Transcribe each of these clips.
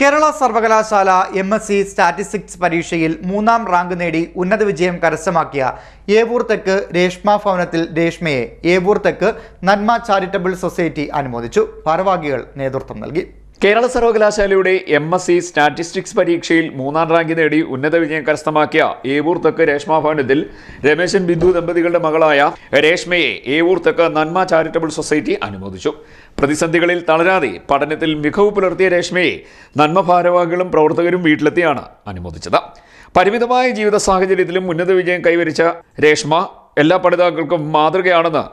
കേരള സർവകലാശാല M S C statistics പരീക്ഷയിൽ മൂന്നാം റാങ്ക് നേടി ഉന്നത വിജയം കരസ്ഥമാക്കിയ ഏവൂർ തെക്ക് രേഷ്മ ഭവനത്തിൽ രേഷ്മയെ ഏവൂർ തെക്ക് നന്മ ചാരിറ്റബിൾ സൊസൈറ്റി അനുമോദിച്ചു. ഭാരവാഹികൾ നേതൃത്വം നൽകി. കേരള സർവകലാശാലയുടെ എം എസ് സി സ്റ്റാറ്റിസ്റ്റിക്സ് പരീക്ഷയിൽ മൂന്നാം റാങ്ക് നേടി ഉന്നത വിജയം കരസ്ഥമാക്കിയ ഏവൂർ തെക്ക് രേഷ്മ ഭവനത്തിൽ രമേശൻ ബിന്ദു ദമ്പതികളുടെ മകളായ രേഷ്മയെ ഏവൂർ തെക്ക് നന്മ ചാരിറ്റബിൾ സൊസൈറ്റി അനുമോദിച്ചു. പ്രതിസന്ധികളിൽ തളരാതെ പഠനത്തിൽ മികവ് പുലർത്തിയ രേഷ്മയെ നന്മ ഭാരവാഹികളും പ്രവർത്തകരും വീട്ടിലെത്തിയാണ് അനുമോദിച്ചത്. പരിമിതമായ ജീവിത സാഹചര്യത്തിലും ഉന്നത വിജയം കൈവരിച്ച രേഷ്മ എല്ലാ പഠിതാക്കൾക്കും മാതൃകയാണെന്ന്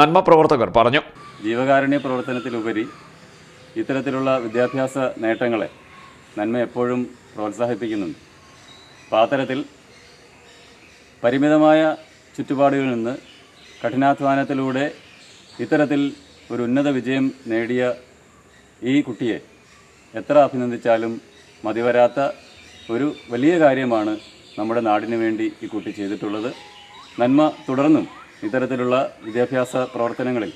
നന്മ പ്രവർത്തകർ പറഞ്ഞു. ജീവകാരുണ്യ പ്രവർത്തനത്തിലുപരി ഇത്തരത്തിലുള്ള വിദ്യാഭ്യാസ നേട്ടങ്ങളെ നന്മ എപ്പോഴും പ്രോത്സാഹിപ്പിക്കുന്നുണ്ട്. അപ്പോൾ അത്തരത്തിൽ പരിമിതമായ ചുറ്റുപാടുകളിൽ നിന്ന് കഠിനാധ്വാനത്തിലൂടെ ഇത്തരത്തിൽ ഒരു ഉന്നത വിജയം നേടിയ ഈ കുട്ടിയെ എത്ര അഭിനന്ദിച്ചാലും മതിവരാത്ത ഒരു വലിയ കാര്യമാണ് നമ്മുടെ നാടിനു വേണ്ടി ഈ കുട്ടി ചെയ്തിട്ടുള്ളത്. നന്മ തുടർന്നും ഇത്തരത്തിലുള്ള വിദ്യാഭ്യാസ പ്രവർത്തനങ്ങളിൽ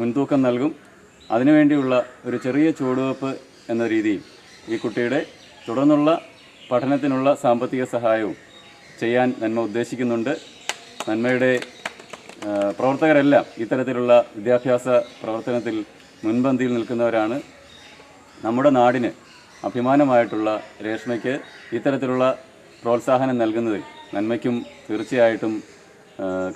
മുൻതൂക്കം നൽകും. അതിനുവേണ്ടിയുള്ള ഒരു ചെറിയ ചുവടുവെപ്പ് എന്ന രീതിയിൽ ഈ കുട്ടിയുടെ തുടർന്നുള്ള പഠനത്തിനുള്ള സാമ്പത്തിക സഹായവും ചെയ്യാൻ നന്മ ഉദ്ദേശിക്കുന്നുണ്ട്. നന്മയുടെ പ്രവർത്തകരെല്ലാം ഇത്തരത്തിലുള്ള വിദ്യാഭ്യാസ പ്രവർത്തനത്തിൽ മുൻപന്തിയിൽ നിൽക്കുന്നവരാണ്. നമ്മുടെ നാടിന് അഭിമാനമായിട്ടുള്ള രേഷ്മയ്ക്ക് ഇത്തരത്തിലുള്ള പ്രോത്സാഹനം നൽകുന്നതിൽ നന്മയ്ക്കും തീർച്ചയായിട്ടും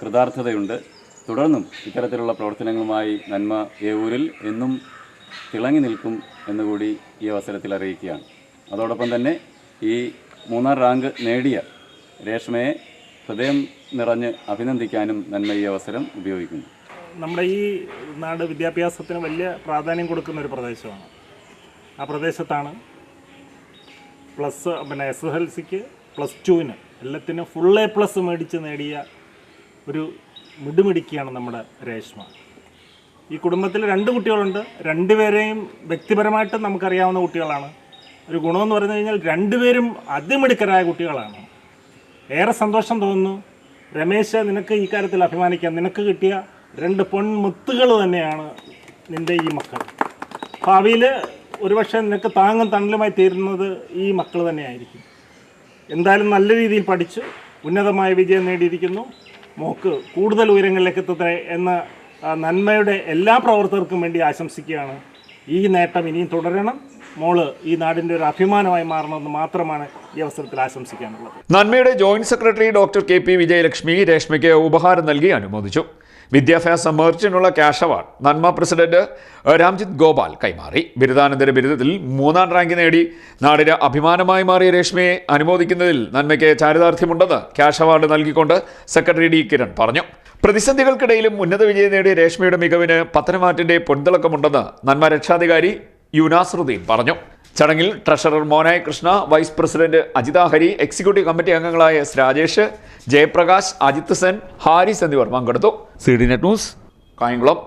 കൃതാർത്ഥതയുണ്ട്. തുടർന്നും ഇത്തരത്തിലുള്ള പ്രവർത്തനങ്ങളുമായി നന്മ ഏവൂരിൽ എന്നും തിളങ്ങി നിൽക്കും എന്നുകൂടി ഈ അവസരത്തിൽ അറിയിക്കുകയാണ്. അതോടൊപ്പം തന്നെ ഈ മൂന്നാം റാങ്ക് നേടിയ രേഷ്മയെ ഹൃദയം നിറഞ്ഞ് അഭിനന്ദിക്കാനും നന്മ ഈ അവസരം ഉപയോഗിക്കുന്നു. നമ്മുടെ ഈ നാട് വിദ്യാഭ്യാസത്തിന് വലിയ പ്രാധാന്യം കൊടുക്കുന്ന ഒരു പ്രദേശമാണ്. ആ പ്രദേശത്താണ് പ്ലസ് പിന്നെ എസ് എസ് എൽ സിക്ക് പ്ലസ് ടുവിന് എല്ലാത്തിനും ഫുൾ എ പ്ലസ് മേടിച്ച് നേടിയ ഒരു മിടുമിടുക്കിയാണ് നമ്മുടെ രേഷ്മ. ഈ കുടുംബത്തിൽ രണ്ട് കുട്ടികളുണ്ട്. രണ്ടുപേരെയും വ്യക്തിപരമായിട്ട് നമുക്കറിയാവുന്ന കുട്ടികളാണ്. ഒരു ഗുണമെന്ന് പറഞ്ഞു കഴിഞ്ഞാൽ രണ്ടുപേരും അതിമിടുക്കരായ കുട്ടികളാണ്. ഏറെ സന്തോഷം തോന്നുന്നു. രമേശ് നിനക്ക് ഈ കാര്യത്തിൽ അഭിമാനിക്കാം. നിനക്ക് കിട്ടിയ രണ്ട് പൊൺമുത്തുകൾ തന്നെയാണ് നിന്റെ ഈ മക്കൾ. ഭാവിയിൽ ഒരുപക്ഷെ നിനക്ക് താങ്ങും തണലുമായി തീരുന്നത് ഈ മക്കൾ തന്നെയായിരിക്കും. എന്തായാലും നല്ല രീതിയിൽ പഠിച്ച് ഉന്നതമായ വിജയം നേടിയിരിക്കുന്നു. മോക്ക് കൂടുതൽ ഉയരങ്ങളിലേക്ക് എത്തട്ടെ എന്ന നന്മയുടെ എല്ലാ പ്രവർത്തകർക്കും വേണ്ടി ആശംസിക്കുകയാണ്. ഈ നേട്ടം ഇനിയും തുടരണം. മോൾ ഈ നാടിന്റെ ഒരു അഭിമാനമായി മാറണമെന്ന് മാത്രമാണ് ഈ അവസരത്തിൽ ആശംസിക്കാനുള്ളത്. നന്മയുടെ joint secretary doctor K P Vijayalakshmi രേഷ്മയ്ക്ക് ഉപഹാരം നൽകി അനുമോദിച്ചു. വിദ്യാഭ്യാസ മെർച്ചിനുള്ള cash award Nanma president Ramjith Gopal കൈമാറി. ബിരുദാനന്തര ബിരുദത്തിൽ മൂന്നാം റാങ്ക് നേടി. നാടിന് അഭിമാനമായി മാറിയ രേഷ്മയെ അനുമോദിക്കുന്നതിൽ നന്മയ്ക്ക് ചാരിതാർത്ഥ്യമുണ്ടെന്ന് ക്യാഷ് അവാർഡ് നൽകിക്കൊണ്ട് സെക്രട്ടറി ഡി കിരൺ പറഞ്ഞു. പ്രതിസന്ധികൾക്കിടയിലും ഉന്നത വിജയം നേടിയ രേഷ്മയുടെ മികവിന് പത്തനമാറ്റിന്റെ പൊൻതിളക്കമുണ്ടെന്ന് നന്മ രക്ഷാധികാരി യുനാസറുദ്ദീൻ പറഞ്ഞു. ചടങ്ങിൽ treasurer മോനായ Krishna vice president Ajitha Hari executive committee അംഗങ്ങളായ എസ് രാജേഷ് ജയപ്രകാശ് അജിത് സെൻ ഹാരിസ് എന്നിവർ പങ്കെടുത്തു. C D net news Kayamkulam.